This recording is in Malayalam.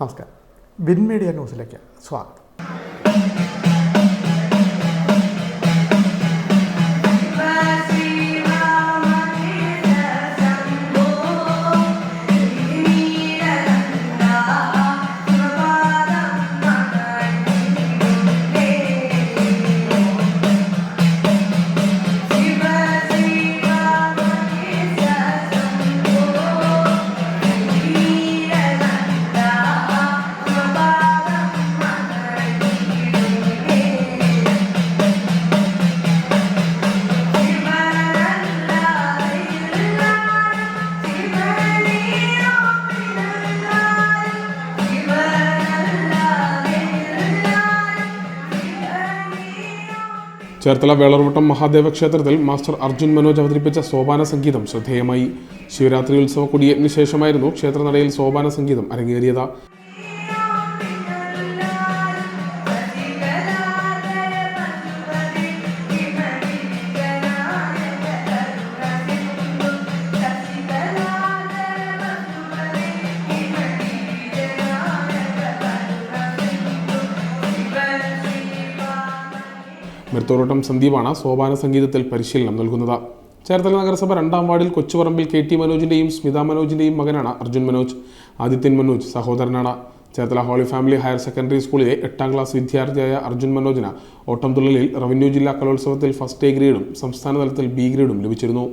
നമസ്കാരം. വിൻ മീഡിയ ന്യൂസിലേക്ക് സ്വാഗതം. ചേർത്തല വേളർവട്ടം മഹാദേവ ക്ഷേത്രത്തിൽ മാസ്റ്റർ അർജുൻ മനോജ് അവതരിപ്പിച്ച സോപാന സംഗീതം ശ്രദ്ധേയമായി. ശിവരാത്രി ഉത്സവ കൊടിയേറ്റിന് ശേഷമായിരുന്നു ക്ഷേത്രനടയിൽ സോപാന സംഗീതം അരങ്ങേറിയത്. മെർത്തോറോട്ടം സന്ദീപാണ് സോപാന സംഗീതത്തിൽ പരിശീലനം നൽകുന്നത്. ചേർത്തല നഗരസഭ രണ്ടാം വാർഡിൽ കൊച്ചുപറമ്പിൽ കെ ടി മനോജിന്റെയും സ്മിത മനോജിന്റെയും മകനാണ് അർജുൻ മനോജ്. ആദിത്യൻ മനോജ് സഹോദരനാണ്. Cherthala holy family higher secondary സ്കൂളിലെ എട്ടാം ക്ലാസ് വിദ്യാർത്ഥിയായ അർജുൻ മനോജിന് ഓട്ടംതുള്ളലിൽ റവന്യൂ ജില്ലാ കലോത്സവത്തിൽ ഫസ്റ്റ് എ ഗ്രേഡും സംസ്ഥാന തലത്തിൽ ബി ഗ്രേഡും ലഭിച്ചിരുന്നു.